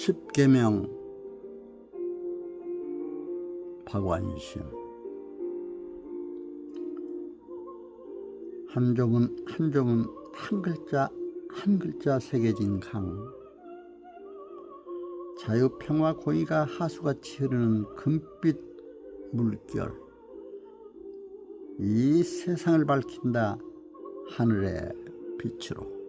십계명 박완신 한종은 한종은 한 글자 한 글자 새겨진 강. 자유평화 고의가 하수같이 흐르는 금빛 물결. 이 세상을 밝힌다 하늘의 빛으로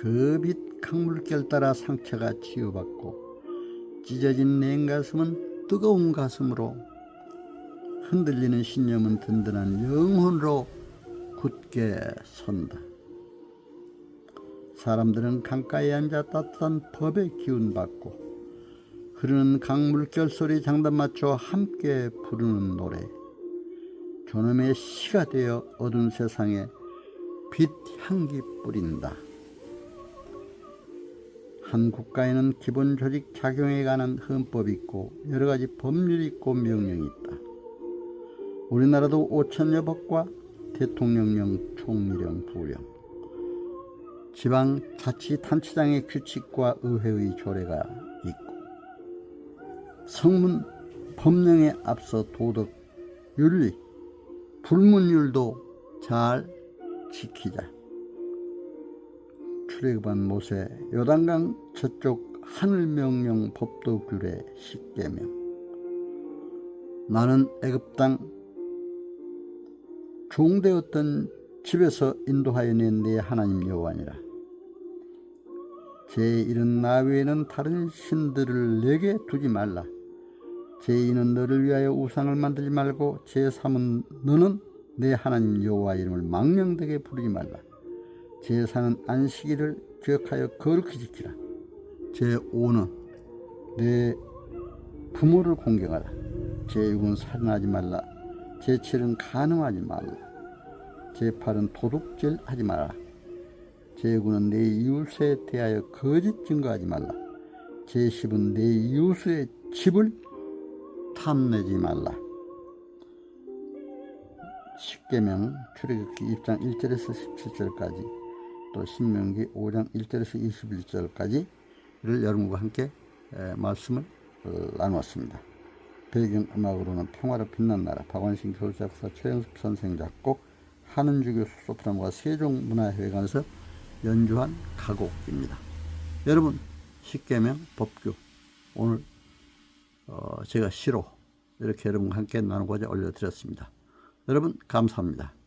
그 빛 강물결 따라 상처가 치유받고 찢어진 냉 가슴은 뜨거운 가슴으로 흔들리는 신념은 든든한 영혼으로 굳게 선다. 사람들은 강가에 앉아 따뜻한 법의 기운 받고 흐르는 강물결 소리 장단 맞춰 함께 부르는 노래 존엄의 시가 되어 어두운 세상에 빛 향기 뿌린다. 한 국가에는 기본 조직 작용에 관한 헌법이 있고 여러 가지 법률이 있고 명령이 있다. 우리나라도 5천여 법과 대통령령, 총리령, 부령, 지방 자치단체장의 규칙과 의회의 조례가 있고 성문 법령에 앞서 도덕, 윤리, 불문율도 잘 지키자. 출애굽한 모세 요단강 저쪽 하늘 명령 법도 규례 십계명. 나는 애굽 땅 종되었던 집에서 인도하여 낸내 하나님 여호와니라. 제 이른 나 외에는 다른 신들을 내게 두지 말라. 제 이는 너를 위하여 우상을 만들지 말고 제 삼은 너는 내 하나님 여호와 이름을 망령되게 부르지 말라 제사는 안식일을 기억하여 거룩히 지키라. 제5는 내 부모를 공경하라. 제6은 살인하지 말라. 제7은 간음하지 말라. 제8은 도둑질 하지 말라. 제9는 내 이웃에 대하여 거짓 증거하지 말라. 제10은 내 이웃의 집을 탐내지 말라. 십계명 출애굽기 1장 1절에서 17절까지 또 신명기 5장 1절에서 21절까지를 여러분과 함께 말씀을 어, 나누었습니다. 배경음악으로는 평화로 빛난 나라 박원신 교수 작사 최영숙 선생 작곡 한은주교 소프라노가 세종문화회관에서 연주한 가곡입니다. 여러분 십계명 법규 오늘 어 제가 시로 이렇게 여러분과 함께 나누고자 올려드렸습니다. 여러분 감사합니다.